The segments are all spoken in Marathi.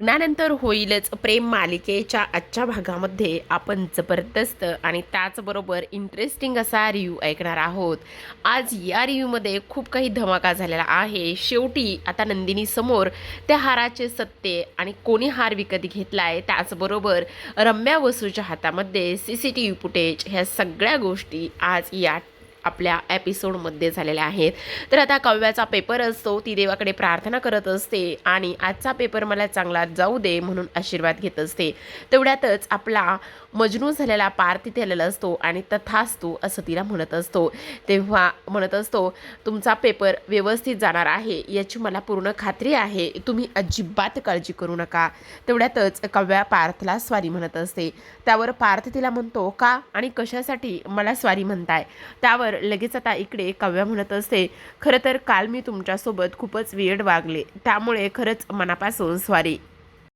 लग्नानंतर होईलच प्रेम मालिकेच्या आजच्या भागामध्ये आपण जबरदस्त आणि त्याचबरोबर इंटरेस्टिंग असा रिव्ह्यू ऐकणार आहोत. आज या रिव्ह्यूमध्ये खूप काही धमाका झालेला आहे. शेवटी आता नंदिनी समोर त्या हाराचे सत्य आणि कोणी हार विकत घेतला आहे त्याचबरोबर रम्या वसूच्या हातामध्ये C C T V footage ह्या सगळ्या गोष्टी आज या आपल्या एपिसोडमध्ये झालेल्या आहेत. तर आता कव्याचा पेपर असतो ती देवाकडे प्रार्थना करत असते आणि आजचा पेपर मला चांगला जाऊ दे म्हणून आशीर्वाद घेत असते. तेवढ्यातच आपला मजनू झालेला पार तिथे आलेला असतो आणि तथास्तू असं तिला म्हणत असतो. तेव्हा म्हणत असतो तुमचा पेपर व्यवस्थित जाणार आहे याची मला पूर्ण खात्री आहे. तुम्ही अजिबात काळजी करू नका. तेवढ्यातच कव्या पार्थला स्वारी म्हणत असते. त्यावर पार्थ तिला म्हणतो का आणि कशासाठी मला स्वारी म्हणताय? त्यावर तर लगेच आता इकडे काव्या म्हणत असते खरं तर काल मी तुमच्यासोबत खूपच वेळ वागले. त्यामुळे खरंच मनापासून स्वारी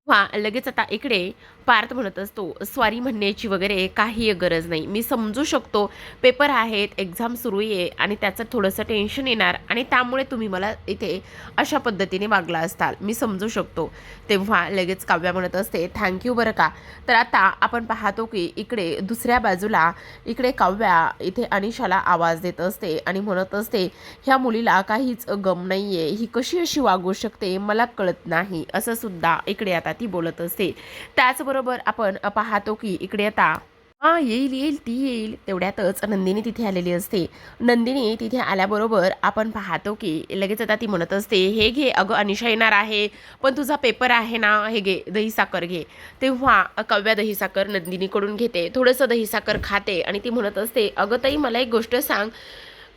वा लगेच आता इकडे पार्थ म्हणत असतो स्वारी म्हणण्याची वगैरे काही गरज नाही. मी समजू शकतो पेपर आहेत एक्झाम सुरू आहे आणि त्याचं थोडंसं टेन्शन येणार आणि त्यामुळे तुम्ही मला इथे अशा पद्धतीने वागला असताल. मी समजू शकतो. तेव्हा लगेच काव्या म्हणत असते थँक्यू बरं का. तर आता आपण पाहतो की इकडे दुसऱ्या बाजूला इकडे काव्या इथे अनिशाला आवाज देत असते आणि म्हणत असते ह्या मुलीला काहीच गम नाही आहे ही कशी अशी वागू शकते? मला कळत नाही. असं सुद्धा इकडे आता ती बोलत असते त्याचबरोबर आपण पाहतो की इकडे आता हा येईल येईल ती येईल. तेवढ्यातच नंदिनी तिथे आलेली असते. नंदिनी तिथे आल्याबरोबर आपण पाहतो की लगेच आता ती म्हणत असते हे घे अगं अनिशा येणार आहे पण तुझा पेपर आहे ना हे घे दही साखर घे. तेव्हा कव्या दही साखर नंदिनीकडून घेते थोडंसं दही साखर खाते आणि ती म्हणत असते अगं ताई मला एक गोष्ट सांग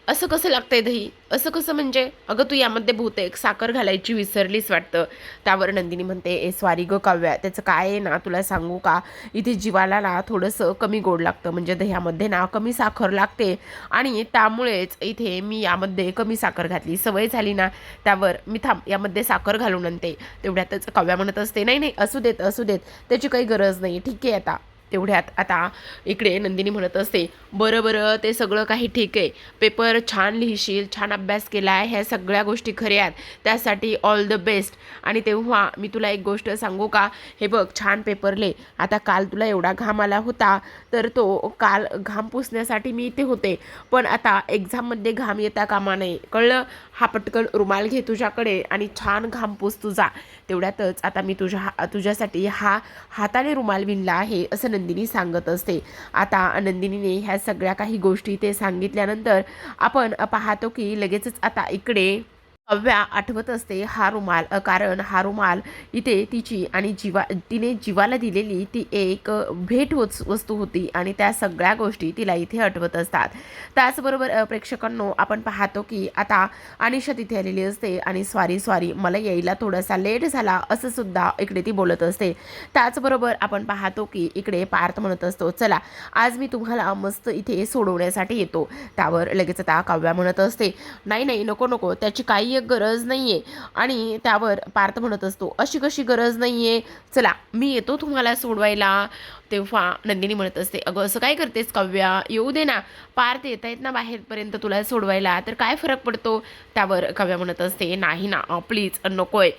असं कसं लागतंय दही? असं कसं म्हणजे? अगं तू यामध्ये बहुतेक साखर घालायची विसरलीच वाटतं. त्यावर नंदिनी म्हणते ए स्वारी ग काव्या त्याचं काय आहे ना? तुला सांगू का? इथे जीवाला ना थोडंसं कमी गोड लागतं. म्हणजे दह्यामध्ये ना कमी साखर लागते. आणि त्यामुळेच इथे मी यामध्ये कमी साखर घातली. सवय झाली ना त्यावर मी थांब यामध्ये साखर घालून आणते. तेवढ्यातच काव्या म्हणत असते नाही नाही असू देत असू देत. त्याची काही गरज नाही. ठीक आहे आता. तेवढ्यात आता इकडे नंदिनी म्हणत असते बरं बरं ते सगळं काही ठीक आहे. पेपर छान लिहिशील छान अभ्यास केला आहे ह्या सगळ्या गोष्टी खऱ्या आहेत. त्यासाठी ऑल द बेस्ट आणि तेव्हा मी तुला एक गोष्ट सांगू का? हे बघ छान पेपर ले. आता काल तुला एवढा घाम आला होता तर तो काल घाम पुसण्यासाठी मी इथे होते. पण आता एक्झाममध्ये घाम येता कामा नये. कळलं? हा पटकन रुमाल घे तुझ्याकडे आणि छान घाम पुस तुझा. तेवढ्यातच आता मी तुझ्या हा- तुझ्यासाठी हा हाताने रुमाल विणला आहे असं नंदिनी सांगत असते. आता नंदिनीने ह्या सगळ्या काही गोष्टी ते सांगितल्यानंतर आपण पाहतो की लगेचच आता इकडे अव्या आठवत असते हा रुमाल कारण हा रुमाल इथे तिची आणि जीवा तिने जीवाला दिलेली ती एक भेट वस्तू होती आणि त्या सगळ्या गोष्टी तिला इथे आठवत असतात. त्याचबरोबर प्रेक्षकांनो आपण पाहतो की आता अनिशा तिथे आलेली असते आणि स्वारी स्वारी मला यायला थोडासा लेट झाला असं सुद्धा इकडे ती बोलत असते. त्याचबरोबर आपण पाहतो की इकडे पार्थ म्हणत असतो चला आज मी तुम्हाला मस्त इथे सोडवण्यासाठी येतो. त्यावर लगेच आता काव्या म्हणत असते. नाही नाही नको नको त्याची काही एक गरज नाही आहे आणि त्यावर पार्थ म्हणत असतो अशी कशी गरज नाही आहे चला मी येतो तुम्हाला सोडवायला. तेव्हा नंदिनी म्हणत असते अगं असं काय करतेस काव्या? येऊ दे ना. पार्थ येत आहेत ना बाहेरपर्यंत तुला सोडवायला. तर काय फरक पडतो? त्यावर काव्या म्हणत असते नाही ना प्लीज नकोय.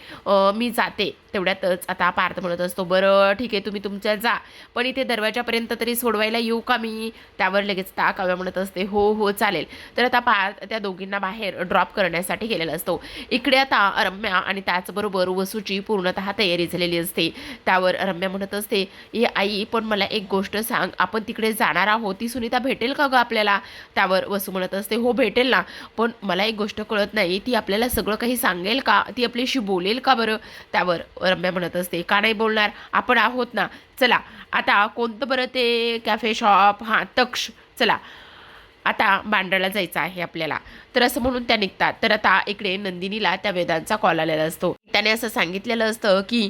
मी जाते. तेवढ्यातच आता पार्थ म्हणत असतो बरं ठीक आहे तुम्ही तुमच्या जा. पण इथे दरवाजापर्यंत तरी सोडवायला येऊ का मी? त्यावर लगेच ता काव्या म्हणत असते हो हो चालेल. तर आता पार्थ त्या दोघींना बाहेर ड्रॉप करण्यासाठी गेलेला असतो. इकडे आता रम्या आणि त्याचबरोबर वसूची पूर्णतः तयारी झालेली असते. त्यावर रम्या म्हणत असते ए आई पण मला एक गोष्ट सांग. आपण तिकडे जाणार आहोत. ती सुनीता भेटेल का गं आपल्याला? त्यावर वसू म्हणत असते हो भेटेल ना. पण मला एक गोष्ट कळत नाही. ती आपल्याला सगळं काही सांगेल का? ती आपल्याशी बोलेल का बरं? त्यावर रम्या म्हणत असते का नाही बोलणार? आपण आहोत ना. चला. आता कोणतं बरं ते कॅफे शॉप हां तक्ष. चला. आता बांद्राला जायचं आहे आपल्याला. तर असं म्हणून त्या निघतात. तर आता इकडे नंदिनीला त्या वेदांचा कॉल आलेला असतो. त्याने असं सांगितलेलं असतं की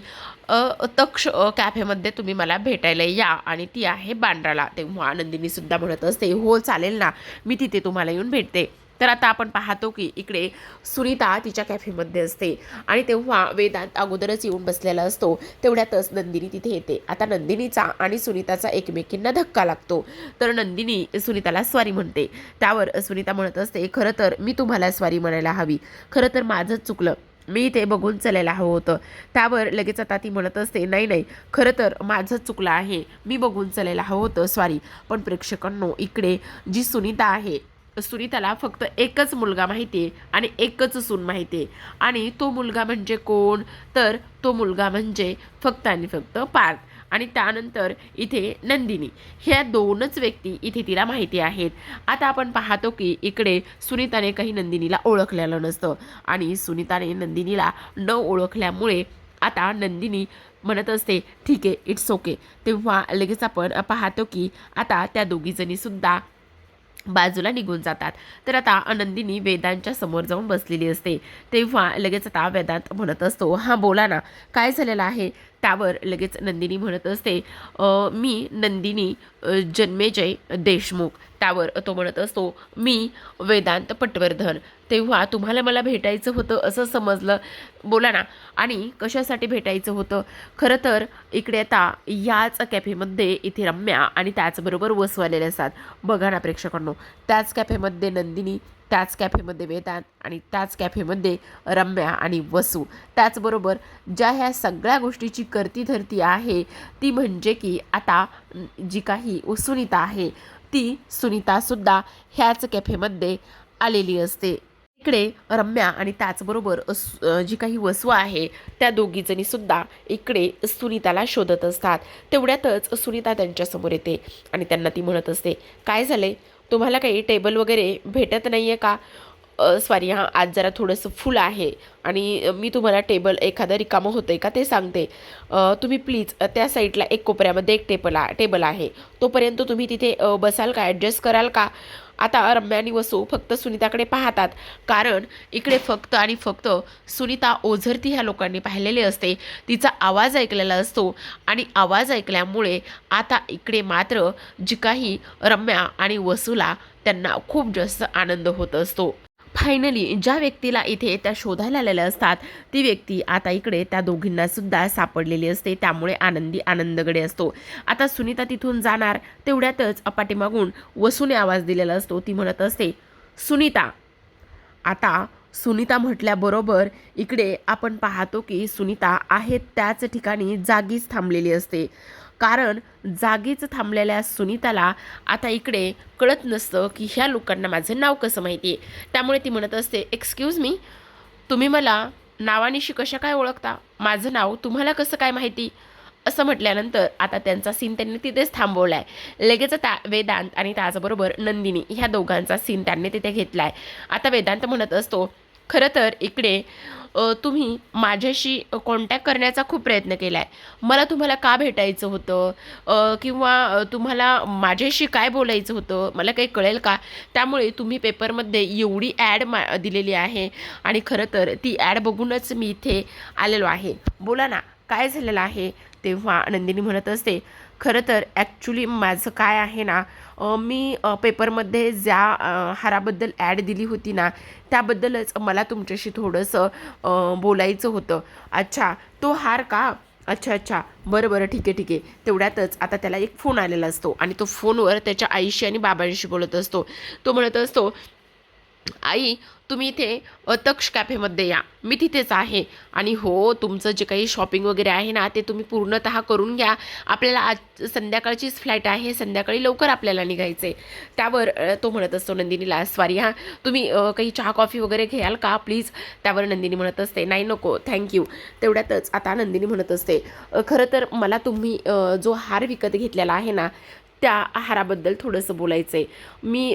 तक्ष कॅफेमध्ये तुम्ही मला भेटायला या आणि ती आहे बांड्राला तेव्हा नंदिनी सुद्धा म्हणत असते हो चालेल ना. मी तिथे तुम्हाला येऊन भेटते. तर आता आपण पाहतो की इकडे सुनीता तिच्या कॅफेमध्ये असते आणि तेव्हा वेदांत अगोदरच येऊन बसलेला असतो. तेवढ्यातच नंदिनी तिथे येते. आता नंदिनीचा आणि सुनीताचा एकमेकींना धक्का लागतो. तर नंदिनी सुनीताला स्वारी म्हणते. त्यावर सुनीता म्हणत असते खरं तर मी तुम्हाला स्वारी म्हणायला हवी. खरं तर माझंच चुकलं. मी इथे बघून चालायला हवं होतं. त्यावर लगेच आता ती म्हणत असते नाही नाही. खरं तर माझं चुकलं आहे. मी बघून चालायला हवं होतं स्वारी. पण प्रेक्षकांनो इकडे जी सुनीता आहे सुनीताला फक्त एकच मुलगा माहिती आहे आणि एकच सून माहिती आहे आणि तो मुलगा म्हणजे कोण? तर तो मुलगा म्हणजे फक्त आणि फक्त पार्थ. आणि त्यानंतर इथे नंदिनी. ह्या दोनच व्यक्ती इथे तिला माहिती आहेत. आता आपण पाहतो की इकडे सुनीताने काही नंदिनीला ओळखलेलं नसतं. आणि सुनीताने नंदिनीला न ओळखल्यामुळे आता नंदिनी म्हणत असते ठीक आहे इट्स ओके तेव्हा लगेच आपण पाहतो की आता त्या दोघीजणीसुद्धा बाजूला निघून जातात. तर आता आनंदिनी वेदांच्या समोर जाऊन बसलेली असते. तेव्हा लगेच आता वेदांत म्हणत असतो हां बोला ना. काय झालेलं आहे? त्यावर लगेच नंदिनी म्हणत असते मी नंदिनी जन्मेजय देशमुख. त्यावर तो म्हणत असतो मी वेदांत पटवर्धन. तेव्हा तुम्हाला मला भेटायचं होतं असं समजलं. बोला ना आणि कशासाठी भेटायचं होतं? खरं तर इकडे आता याच कॅफेमध्ये इथे रम्या आणि त्याचबरोबर वसू आलेले असतात. बघा ना प्रेक्षकांनो त्याच कॅफेमध्ये नंदिनी त्याच कॅफेमध्ये वेदांत आणि त्याच कॅफेमध्ये रम्या आणि वसू. त्याचबरोबर ज्या ह्या सगळ्या गोष्टीची करती धरती आहे ती म्हणजे की आता जी काही सुनीता आहे ती सुनीतासुद्धा ह्याच कॅफेमध्ये आलेली असते. इकडे रम्या आणि त्याचबरोबर जी काही वसू आहे त्या दोघीजणी सुद्धा इकडे सुनीताला शोधत असतात. तेवढ्यातच सुनीता त्यांच्यासमोर येते आणि त्यांना ती म्हणत असते काय झाले तुम्हाला काही टेबल वगैरे भेटत नाही आहे का सॉरी हां आज जरा थोडंसं फुल आहे आणि मी तुम्हाला टेबल एखादं रिकामं होतं आहे का ते सांगते. तुम्ही प्लीज त्या साईडला एक कोपऱ्यामध्ये एक टेबल टेबल आहे. तोपर्यंत तुम्ही तिथे बसाल का? ॲडजस्ट कराल का? आता रम्या आणि वसू फक्त सुनीताकडे पाहतात. कारण इकडे फक्त आणि फक्त सुनीता ओझरती ह्या लोकांनी पाहिलेली असते. तिचा आवाज ऐकलेला असतो आणि आवाज ऐकल्यामुळे आता इकडे मात्र जी काही रम्या आणि वसूला त्यांना खूप जास्त आनंद होत असतो. फायनली ज्या व्यक्तीला इथे त्या शोधायला आलेल्या असतात ती व्यक्ती आता इकडे त्या दोघींना सुद्धा सापडलेली असते. त्यामुळे आनंदी आनंदगडे असतो. आता सुनीता तिथून जाणार तेवढ्यातच अपाटीमागून वसूने आवाज दिलेला असतो. ती म्हणत असते सुनीता आता सुनीता म्हटल्याबरोबर इकडे आपण पाहतो की सुनीता आहे त्याच ठिकाणी जागीच थांबलेली असते. कारण जागीच थांबलेल्या सुनीताला आता इकडे कळत नसतं की ह्या लोकांना माझं नाव कसं माहिती आहे त्यामुळे ती म्हणत असते एक्सक्यूज मी तुम्ही मला नावानिशी कशा काय ओळखता? माझं नाव तुम्हाला कसं काय माहिती? असं म्हटल्यानंतर आता त्यांचा सीन त्यांनी तिथेच थांबवला आहे लगेच ता वेदांत आणि त्याचबरोबर नंदिनी ह्या दोघांचा सीन त्यांनी तिथे घेतला आहे आता वेदांत म्हणत असतो खरं तर इकडे तुम्ही माझ्याशी कॉन्टॅक्ट करण्याचा खूप प्रयत्न केला आहे मला तुम्हाला का भेटायचं होतं? किंवा तुम्हाला माझ्याशी काय बोलायचं होतं? मला काही कळेल का? त्यामुळे तुम्ही पेपरमध्ये एवढी ॲड मा दिलेली आहे आणि खरं तर ती ॲड बघूनच मी इथे आलेलो आहे. बोला ना काय झालेलं आहे? तेव्हा नंदिनी म्हणत असते खरं तर ॲक्च्युली माझं काय आहे ना मी पेपरमध्ये ज्या हाराबद्दल ॲड दिली होती ना त्याबद्दलच मला तुमच्याशी थोडंसं बोलायचं होतं. अच्छा तो हार का? अच्छा अच्छा बरं बरं ठीक आहे ठीक आहे. तेवढ्यातच आता त्याला एक फोन आलेला असतो आणि तो फोनवर त्याच्या आईशी आणि बाबांशी बोलत असतो. तो म्हणत असतो आई तुम्ही इथे तक्ष कॅफेमध्ये या. मी तिथेच आहे. आणि हो तुमचं जे काही शॉपिंग वगैरे आहे ना ते तुम्ही पूर्णतः करून घ्या. आपल्याला आज संध्याकाळचीच फ्लाईट आहे. संध्याकाळी लवकर आपल्याला निघायचं आहे त्यावर तो म्हणत असतो नंदिनीला स्वारी हां. तुम्ही काही चहा कॉफी वगैरे घ्याल का? प्लीज त्यावर नंदिनी म्हणत असते नाही नको. थँक्यू तेवढ्यातच आता नंदिनी म्हणत असते खरं तर मला तुम्ही जो हार विकत घेतलेला आहे ना त्या हाराबद्दल थोडंसं बोलायचं आहे मी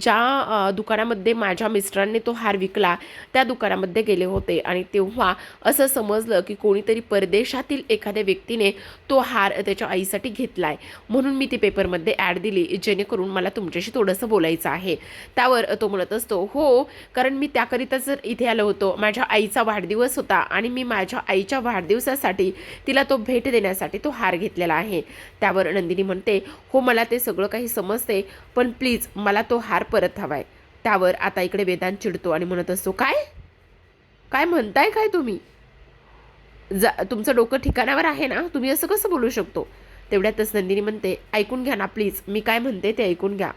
ज्या दुकानामध्ये माझ्या मिस्टरांनी तो हार विकला त्या दुकानामध्ये गेले होते आणि तेव्हा असं समजलं की कोणीतरी परदेशातील एखाद्या व्यक्तीने तो हार त्याच्या आईसाठी घेतला आहे म्हणून मी ती पेपरमध्ये ॲड दिली जेणेकरून मला तुमच्याशी थोडंसं बोलायचं आहे. त्यावर तो म्हणत असतो हो कारण मी त्याकरिता जर इथे आलो होतो माझ्या आईचा वाढदिवस होता आणि मी माझ्या आईच्या वाढदिवसासाठी तिला तो भेट देण्यासाठी तो हार घेतलेला आहे. त्यावर नंदिनी म्हणते हो मला ते सगळं काही समजते पण प्लीज मला तो हार परत हवाय. त्यावर आता इकडे वेदांत चिडतो आणि म्हणत असतो काय? काय म्हणताय काय तुम्ही? जा तुमचं डोकं ठिकाणावर आहे ना तुम्ही असं कसं बोलू शकतो? तेवढ्यातच नंदिनी म्हणते ऐकून घ्या ना प्लीज मी काय म्हणते ते ऐकून घ्या.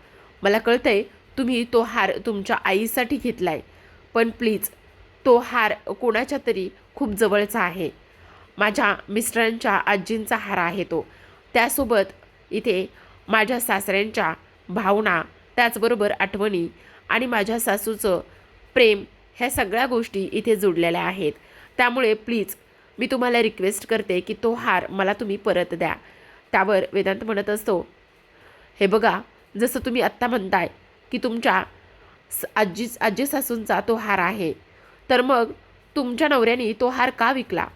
मला कळतंय तुम्ही तो हार तुमच्या आईसाठी घेतला आहे पण प्लीज तो हार कोणाच्या तरी खूप जवळचा आहे. माझ्या मिस्टरांच्या आजींचा हार आहे तो. त्यासोबत इथे माझ्या सासऱ्यांच्या भावना त्याचबरोबर आठवणी आणि माझ्या सासूचं प्रेम ह्या सगळ्या गोष्टी इथे जुडलेल्या आहेत. त्यामुळे प्लीज मी तुम्हाला रिक्वेस्ट करते की तो हार मला तुम्ही परत द्या. त्यावर वेदांत म्हणत असतो हे बघा जसं तुम्ही आत्ता म्हणताय की तुमच्या आजी आजी सासूंचा तो हार आहे तर मग तुमच्या नवऱ्याने तो हार का विकला?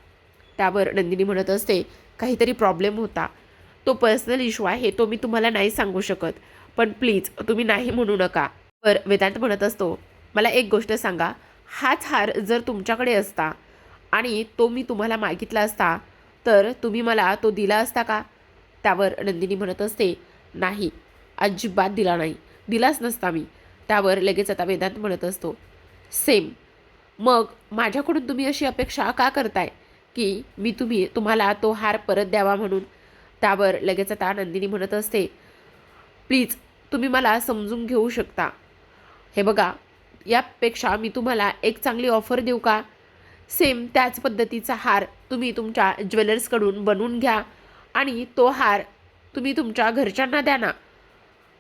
त्यावर नंदिनी म्हणत असते काहीतरी प्रॉब्लेम होता. तो पर्सनल इशू आहे तो मी तुम्हाला नाही सांगू शकत. पण प्लीज तुम्ही नाही म्हणू नका. पर वेदांत म्हणत असतो मला एक गोष्ट सांगा. हाच हार जर तुमच्याकडे असता आणि तो मी तुम्हाला मागितला असता तर तुम्ही मला तो दिला असता का? त्यावर नंदिनी म्हणत असते नाही अजिबात दिला नाही. दिलाच नसता मी. त्यावर लगेच आता वेदांत म्हणत असतो सेम. मग माझ्याकडून तुम्ही अशी अपेक्षा का करताय? की मी तुम्ही तुम्हाला तो हार परत द्यावा म्हणून त्यावर लगेच आता नंदिनी म्हणत असते प्लीज तुम्ही मला समजून घेऊ शकता. हे बघा यापेक्षा मी तुम्हाला एक चांगली ऑफर देऊ का? सेम त्याच पद्धतीचा हार तुम्ही तुमच्या ज्वेलर्सकडून बनवून घ्या आणि तो हार तुम्ही तुमच्या घरच्यांना द्या ना.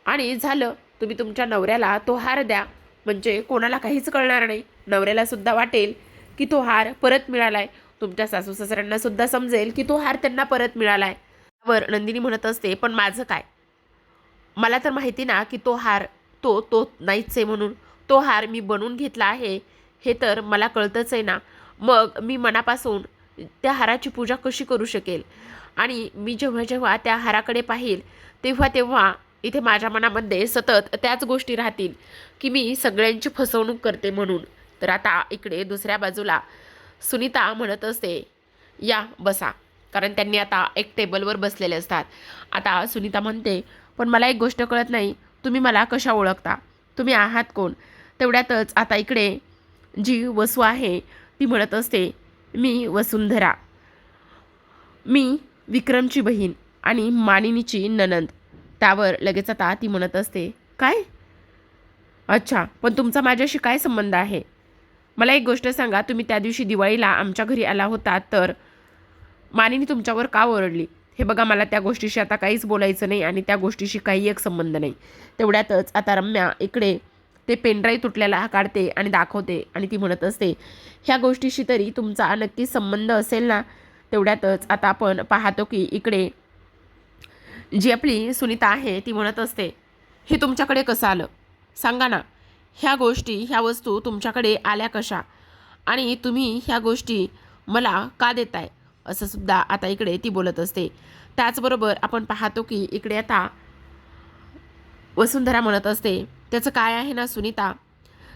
आणि झालं तुम्ही तुमच्या नवऱ्याला तो हार द्या. म्हणजे कोणाला काहीच कळणार नाही. नवऱ्यालासुद्धा वाटेल की तो हार परत मिळाला आहे तुमच्या सासू सासऱ्यांनासुद्धा समजेल की तो हार त्यांना परत मिळाला आहे वर नंदिनी म्हणत असते पण माझं काय? मला तर माहिती ना की तो हार तो तो नाहीच आहे म्हणून. तो हार मी बनवून घेतला आहे हे तर मला कळतंच आहे ना. मग मी मनापासून त्या हाराची पूजा कशी करू शकेल? आणि मी जेव्हा जेव्हा त्या हाराकडे पाहील तेव्हा तेव्हा इथे माझ्या मनामध्ये सतत त्याच गोष्टी राहतील की मी सगळ्यांची फसवणूक करते म्हणून. तर आता इकडे दुसऱ्या बाजूला सुनीता म्हणत असते या बसा. कारण त्यांनी आता एक टेबलवर बसलेले असतात. आता सुनीता म्हणते पण मला एक गोष्ट कळत नाही. तुम्ही मला कशा ओळखता? तुम्ही आहात कोण? तेवढ्यातच आता इकडे जी वसू आहे ती म्हणत असते मी वसुंधरा. मी विक्रमची बहीण आणि मानिनीची ननंद. त्यावर लगेच आता ती म्हणत असते काय? अच्छा पण तुमचा माझ्याशी काय संबंध आहे? मला एक गोष्ट सांगा तुम्ही त्या दिवशी दिवाळीला आमच्या घरी आला होता तर मानिनी तुमच्यावर का ओरडली? हे बघा मला त्या गोष्टीशी आता काहीच बोलायचं नाही आणि त्या गोष्टीशी काही एक संबंध नाही. तेवढ्यातच आता रम्या इकडे ते पेनड्राईव्ह तुटलेला काढते आणि दाखवते आणि ती म्हणत असते ह्या गोष्टीशी तरी तुमचा नक्की संबंध असेल ना? तेवढ्यातच आता आपण पाहतो की इकडे जी आपली सुनीता आहे ती म्हणत असते हे तुमच्याकडे कसं आलं? सांगा ना ह्या गोष्टी ह्या वस्तू तुमच्याकडे आल्या कशा? आणि तुम्ही ह्या गोष्टी मला का देताय? असं सुद्धा आता इकडे ती बोलत असते. त्याचबरोबर आपण पाहतो की इकडे आता वसुंधरा म्हणत असते त्याचं काय आहे ना सुनीता?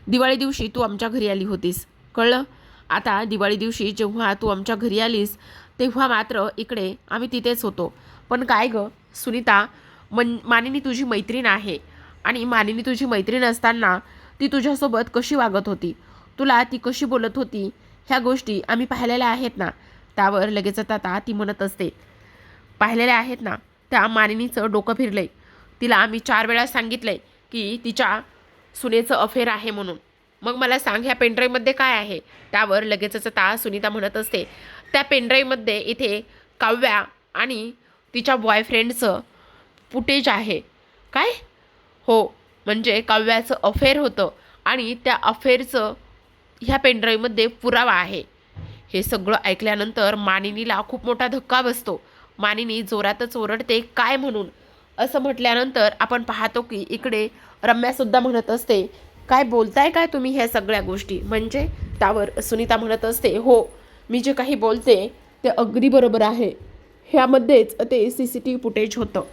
दिवाळी दिवशी तू आमच्या घरी आली होतीस. कळलं? आता दिवाळी दिवशी जेव्हा तू आमच्या घरी आलीस तेव्हा मात्र इकडे आम्ही तिथेच होतो. पण काय गं? सुनीता मन मानिनी तुझी मैत्रीण आहे आणि मानिनी तुझी मैत्रीण असताना ती तुझ्यासोबत कशी वागत होती? तुला ती कशी बोलत होती? ह्या गोष्टी आम्ही पाहिलेल्या आहेत ना. त्यावर लगेचच आता ती म्हणत असते पाहिलेल्या आहेत ना त्या मानिनीचं डोकं फिरलंय. तिला आम्ही चार वेळा सांगितलंय की तिच्या सुनेचं अफेअर आहे म्हणून. मग मला सांग ह्या पेनड्राईव्हमध्ये काय आहे? त्यावर लगेचच आता सुनीता म्हणत असते त्या पेनड्राईव्हमध्ये इथे काव्या आणि तिच्या बॉयफ्रेंडचं फुटेज आहे. काय? हो म्हणजे काव्याचं अफेअर होतं आणि त्या अफेअरचं ह्या पेनड्राईव्हमध्ये पुरावा आहे. हे सगळं ऐकल्यानंतर मानिनीला खूप मोठा धक्का बसतो. मानिनी जोरातच ओरडते काय म्हणून? असं म्हटल्यानंतर आपण पाहतो की इकडे रम्यासुद्धा म्हणत असते काय बोलताय काय तुम्ही ह्या सगळ्या गोष्टी? म्हणजे त्यावर सुनीता म्हणत असते हो मी जे काही बोलते ते अगदी बरोबर आहे. ह्यामध्येच ते C C T V footage होतं.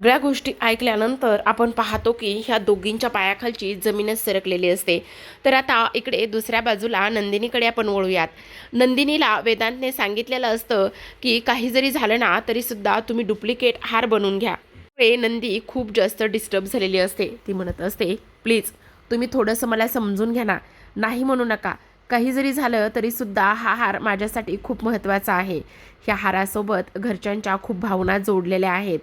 सगळ्या गोष्टी ऐकल्यानंतर आपण पाहतो की ह्या दोघींच्या पायाखालची जमीनच सरकलेली असते. तर आता इकडे दुसऱ्या बाजूला नंदिनीकडे आपण वळूयात. नंदिनीला वेदांतने सांगितलेलं असतं की काही जरी झालं ना तरीसुद्धा तुम्ही डुप्लिकेट हार बनवून घ्या. ते नंदी खूप जास्त डिस्टर्ब झालेली असते. ती म्हणत असते प्लीज तुम्ही थोडंसं मला समजून घ्या ना. नाही म्हणू नका. काही जरी झालं तरीसुद्धा हा हार माझ्यासाठी खूप महत्त्वाचा आहे. ह्या हारासोबत घरच्यांच्या खूप भावना जोडलेल्या आहेत.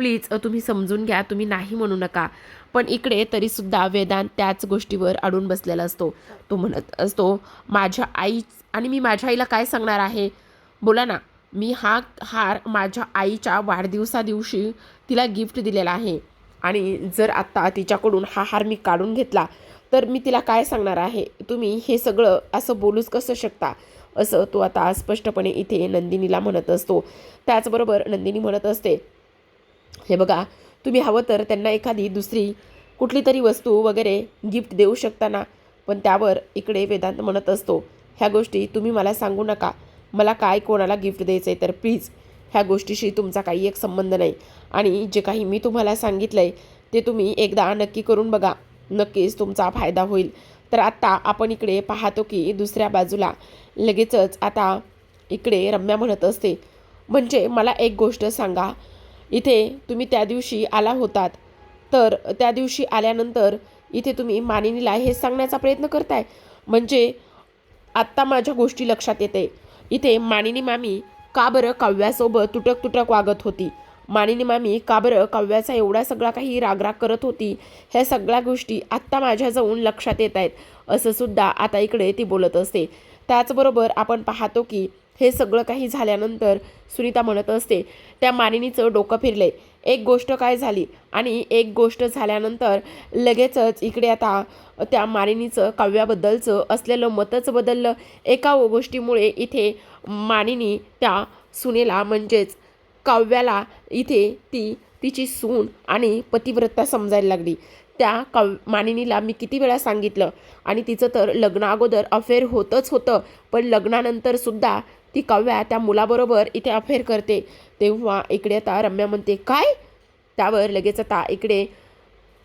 प्लीज तुम्ही समजून घ्या तुम्ही नाही म्हणू नका. पण इकडे तरीसुद्धा वेदांत त्याच गोष्टीवर अडून बसलेला असतो. तो म्हणत असतो माझ्या आई आणि मी माझ्या आईला काय सांगणार आहे? बोला ना मी हा हार माझ्या आईच्या वाढदिवसा दिवशी तिला गिफ्ट दिलेला आहे. आणि जर आत्ता तिच्याकडून हा हार मी काढून घेतला तर मी तिला काय सांगणार आहे? तुम्ही हे सगळं असं बोलूच कसं शकता? असं तो आता स्पष्टपणे इथे नंदिनीला म्हणत असतो. त्याचबरोबर नंदिनी म्हणत असते हे बघा तुम्ही हवं तर त्यांना एखादी दुसरी कुठली तरी वस्तू वगैरे गिफ्ट देऊ शकता ना? पण त्यावर इकडे वेदांत म्हणत असतो ह्या गोष्टी तुम्ही मला सांगू नका. मला काय कोणाला गिफ्ट द्यायचं आहे तर प्लीज ह्या गोष्टीशी तुमचा काही एक संबंध नाही. आणि जे काही मी तुम्हाला सांगितलं आहे ते तुम्ही एकदा नक्की करून बघा. नक्कीच तुमचा फायदा होईल. तर आत्ता आपण इकडे पाहतो की दुसऱ्या बाजूला लगेचच आता इकडे रम्या म्हणत असते म्हणजे मला एक गोष्ट सांगा. इथे तुम्ही त्या दिवशी आला होतात. तर त्या दिवशी आल्यानंतर इथे तुम्ही मानिनीला हे सांगण्याचा प्रयत्न करताय. म्हणजे आत्ता माझ्या गोष्टी लक्षात येते. इथे मानिनी मामी का बरं काव्यासोबत तुटक तुटक वागत होती? मानिनी मामी का बरं काव्याचा एवढा सगळा काही रागराग करत होती? ह्या सगळ्या गोष्टी आत्ता माझ्या जाऊन लक्षात येत आहेत असंसुद्धा आता इकडे ती बोलत असते. त्याचबरोबर आपण पाहतो की हे सगळं काही झाल्यानंतर सुनीता म्हणत असते त्या मानिनीचं डोकं फिरले. एक गोष्ट काय झाली? आणि एक गोष्ट झाल्यानंतर लगेचच इकडे आता त्या मानिनीचं काव्याबद्दलचं असलेलं मतच बदललं. एका गोष्टीमुळे इथे मानिनी त्या सुनेला म्हणजेच काव्याला इथे ती तिची सून आणि पतिव्रता समजायला लागली. त्या काव मानिनीला मी किती वेळा सांगितलं आणि तिचं तर लग्ना अगोदर अफेअर होतंच होतं पण लग्नानंतर सुद्धा ती काव्या त्या मुलाबरोबर इथे अफेअर करते. तेव्हा इकडे आता रम्या म्हणते काय? त्यावर लगेच आता इकडे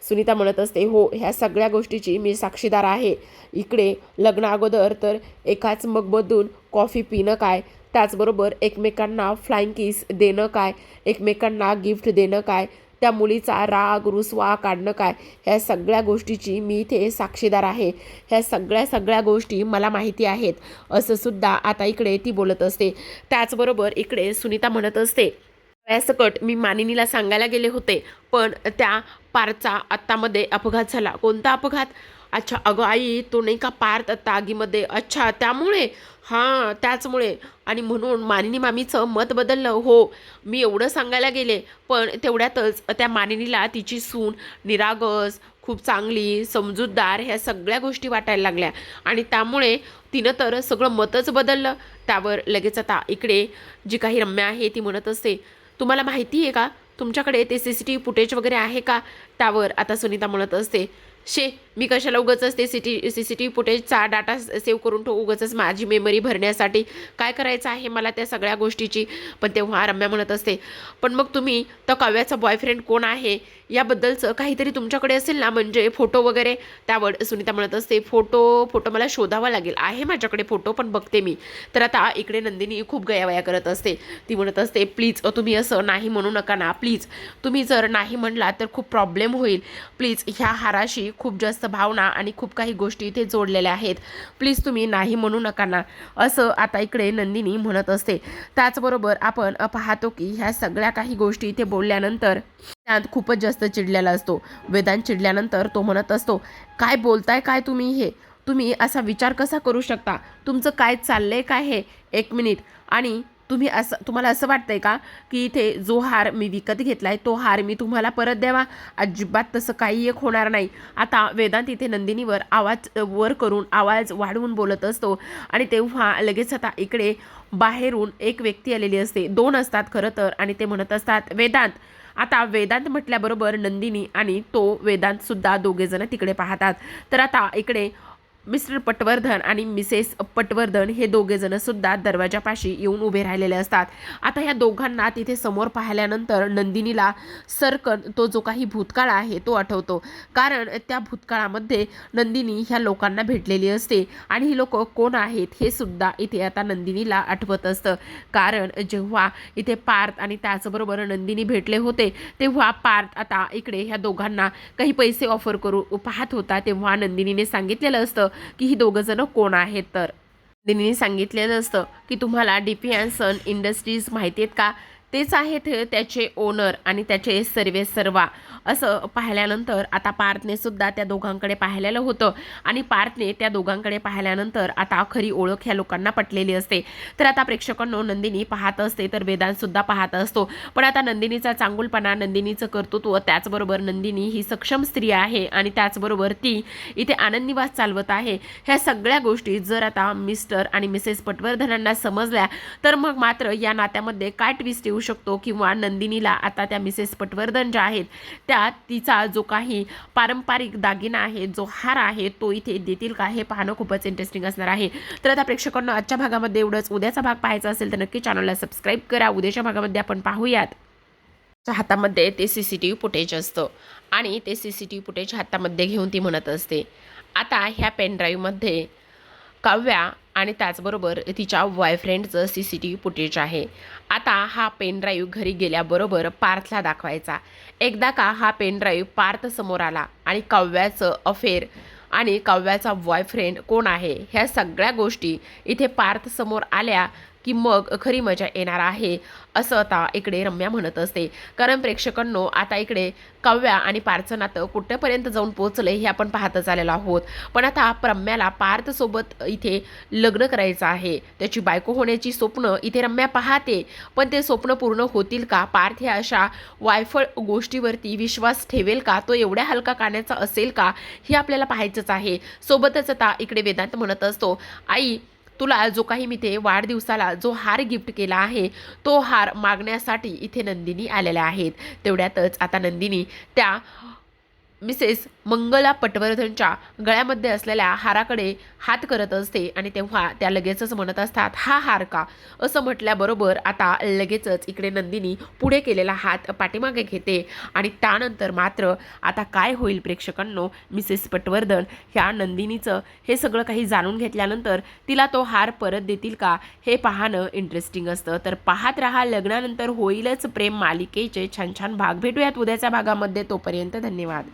सुनीता म्हणत असते हो ह्या सगळ्या गोष्टीची मी साक्षीदार आहे. इकडे लग्ना अगोदर तर एकाच मगमधून कॉफी पिणं काय? त्याचबरोबर एकमेकांना फ्लाईंग किस देणं काय? एकमेकांना गिफ्ट देणं काय? त्या मुलीचा राग रुसवा काढणं काय ह्या सगळ्या गोष्टीची मी इथे साक्षीदार आहे. ह्या सगळ्या सगळ्या गोष्टी मला माहिती आहेत. असं सुद्धा आता इकडे ती बोलत असते. त्याचबरोबर इकडे सुनीता म्हणत असते सकट मी मानिनीला सांगायला गेले होते पण त्या पारचा आत्तामध्ये अपघात झाला. कोणता अपघात? अच्छा अगं आई तो नाही का पार्थ आत्ता आगीमध्ये अच्छा त्यामुळे? हां त्याचमुळे. आणि म्हणून मानिनी मामीचं मत बदललं. हो मी एवढं सांगायला गेले पण तेवढ्यातच त्या मानिनीला तिची सून निरागस खूप चांगली समजूतदार ह्या सगळ्या गोष्टी वाटायला लागल्या. आणि त्यामुळे तिनं तर सगळं मतच बदललं. त्यावर लगेच आता इकडे जी काही रम्या आहे ती म्हणत असते तुम्हाला माहिती आहे का? तुमच्याकडे ते C C T V footage वगैरे आहे का? त्यावर आता सुनीता म्हणत असते शे मी कशाला उगाचच ते C T C C T V फुटेजचा data save करून ठेवू? उगाचच माझी मेमरी भरण्यासाठी काय करायचं आहे मला त्या सगळ्या गोष्टीची? पण तेव्हा रम्या म्हणत असते पण मग तुम्ही तर काव्याचा बॉयफ्रेंड कोण आहे? याबद्दलचं काहीतरी तुमच्याकडे असेल ना? म्हणजे फोटो वगैरे? त्यावर सुनीता म्हणत असते फोटो फोटो मला शोधावा लागेल. आहे माझ्याकडे फोटो पण बघते मी. तर आता इकडे नंदिनी खूप गयावया करत असते. ती म्हणत असते प्लीज तुम्ही असं नाही म्हणू नका ना. प्लीज तुम्ही जर नाही म्हणला तर खूप प्रॉब्लेम होईल. प्लीज ह्या हाराशी खूप जास्त भावना आणि खूप काही गोष्टी इथे जोडलेल्या आहेत. प्लीज तुम्ही नाही म्हणू नका ना असं आता इकडे नंदिनी म्हणत असते. त्याचबरोबर आपण पाहतो की ह्या सगळ्या काही गोष्टी इथे बोलल्यानंतर त्यात खूपच जास्त चिडलेला असतो. वेदांत चिडल्यानंतर तो म्हणत असतो काय बोलताय काय तुम्ही हे? तुम्ही असा विचार कसा करू शकता? तुमचं काय चाललंय काय हे? एक मिनिट. आणि तुम्ही असं तुम्हाला असं वाटतंय का की इथे जो हार मी विकत घेतला आहे तो हार मी तुम्हाला परत द्यावा? अजिबात तसं काही एक होणार नाही. आता वेदांत इथे नंदिनीवर आवाज वर करून आवाज वाढवून बोलत असतो आणि तेव्हा लगेच आता इकडे बाहेरून एक व्यक्ती आलेली असते. दोन असतात खरं तर आणि ते म्हणत असतात वेदांत. आता वेदांत म्हटल्याबरोबर नंदिनी आणि तो वेदांतसुद्धा दोघेजणं तिकडे पाहतात. तर आता इकडे मिस्टर पटवर्धन आणि मिसेस पटवर्धन हे दोघेजणंसुद्धा सुद्धा दरवाजापाशी येऊन उभे राहिलेले असतात. आता ह्या दोघांना तिथे समोर पाहिल्यानंतर नंदिनीला सरकन तो जो काही भूतकाळ आहे तो आठवतो. कारण त्या भूतकाळामध्ये नंदिनी ह्या लोकांना भेटलेली असते आणि ही लोक कोण आहेत हे सुद्धा इथे आता नंदिनीला आठवत असतं. कारण जेव्हा इथे पार्थ आणि त्याचबरोबर नंदिनी भेटले होते तेव्हा पार्थ आता इकडे ह्या दोघांना काही पैसे ऑफर करू पाहत होता तेव्हा नंदिनीने सांगितलेलं असतं की ही दोघं जण कोण आहेत तर. दिनीने सांगितलेलं असतं की तुम्हाला D P and Sun Industries माहिती आहेत का? तेच आहेत त्याचे ओनर आणि त्याचे सर्वे सर्वा. असं पाहिल्यानंतर आता पार्थने सुद्धा त्या दोघांकडे पाहिलेलं होतं. आणि पार्थने त्या दोघांकडे पाहिल्यानंतर आता खरी ओळख ह्या लोकांना पटलेली असते. तर आता प्रेक्षकांनो नंदिनी पाहत असते तर वेदांत सुद्धा पाहत असतो. पण आता नंदिनीचा चांगुलपणा नंदिनीचं कर्तृत्व त्याचबरोबर नंदिनी ही सक्षम स्त्री आहे आणि त्याचबरोबर ती इथे आनंदनिवास चालवत आहे. ह्या सगळ्या गोष्टी जर आता मिस्टर आणि मिसेस पटवर्धनांना समजल्या तर मग मात्र या नात्यामध्ये काय ट्विस्ट येऊ शकतो किंवा नंदिनीला आता त्या मिसेस पटवर्धन ज्या आहेत त्या तिचा जो काही पारंपरिक दागिना आहे जो हार आहे तो इथे देतील का हे पाहणं खूपच इंटरेस्टिंग असणार आहे. तर आता प्रेक्षकांना आजच्या भागामध्ये एवढंच. उद्याचा भाग पाहायचा असेल तर नक्की चॅनलला सबस्क्राईब करा. उद्याच्या भागामध्ये आपण पाहूयात. च्या हातामध्ये ते C C T V footage असतं आणि ते C C T V footage हातामध्ये घेऊन ती म्हणत असते. आता ह्या पेनड्राईव्हमध्ये काव्या आणि त्याचबरोबर तिच्या बॉयफ्रेंडचं C C T V footage आहे. आता हा पेनड्राईव्ह घरी गेल्याबरोबर पार्थला दाखवायचा. एकदा का हा पेनड्राईव्ह पार्थ समोर आला आणि काव्याचं अफेअर आणि काव्याचा बॉयफ्रेंड कोण आहे ह्या सगळ्या गोष्टी इथे पार्थ समोर आल्या की मग खरी मजा येणार आहे असं आता इकडे रम्या म्हणत असते. कारण प्रेक्षकांनो आता इकडे काव्या आणि पार्थचं नातं कुठेपर्यंत जाऊन पोचलं हे आपण पाहतच आलेलो आहोत. पण आता रम्याला पार्थसोबत इथे लग्न करायचं आहे. त्याची बायको होण्याची स्वप्न इथे रम्या पाहते. पण ते स्वप्न पूर्ण होतील का? पार्थ ह्या अशा वायफळ गोष्टीवरती विश्वास ठेवेल का? तो एवढ्या हलका काण्याचा असेल का? हे आपल्याला पाहायचंच आहे. सोबतच आता इकडे वेदांत म्हणत असतो आई तुला जो काही मी ते वाढदिवसाला जो हार गिफ्ट केला आहे तो हार मागण्यासाठी इथे नंदिनी आलेल्या आहेत. तेवढ्यातच आता नंदिनी त्या मिसेस मंगला पटवर्धनच्या गळ्यामध्ये असलेल्या हाराकडे हात करत असते आणि तेव्हा त्या लगेचच म्हणत असतात हा हार का असं म्हटल्याबरोबर आता लगेचच इकडे नंदिनी पुढे केलेला हात पाठीमागे घेते आणि त्यानंतर मात्र आता काय होईल प्रेक्षकांनो मिसेस पटवर्धन ह्या नंदिनीचं हे सगळं काही जाणून घेतल्यानंतर तिला तो हार परत देतील का हे पाहणं इंटरेस्टिंग असतं. तर पाहत राहा लग्नानंतर होईलच प्रेम मालिकेचे छान छान भाग. भेटूयात उद्याच्या भागामध्ये तोपर्यंत धन्यवाद.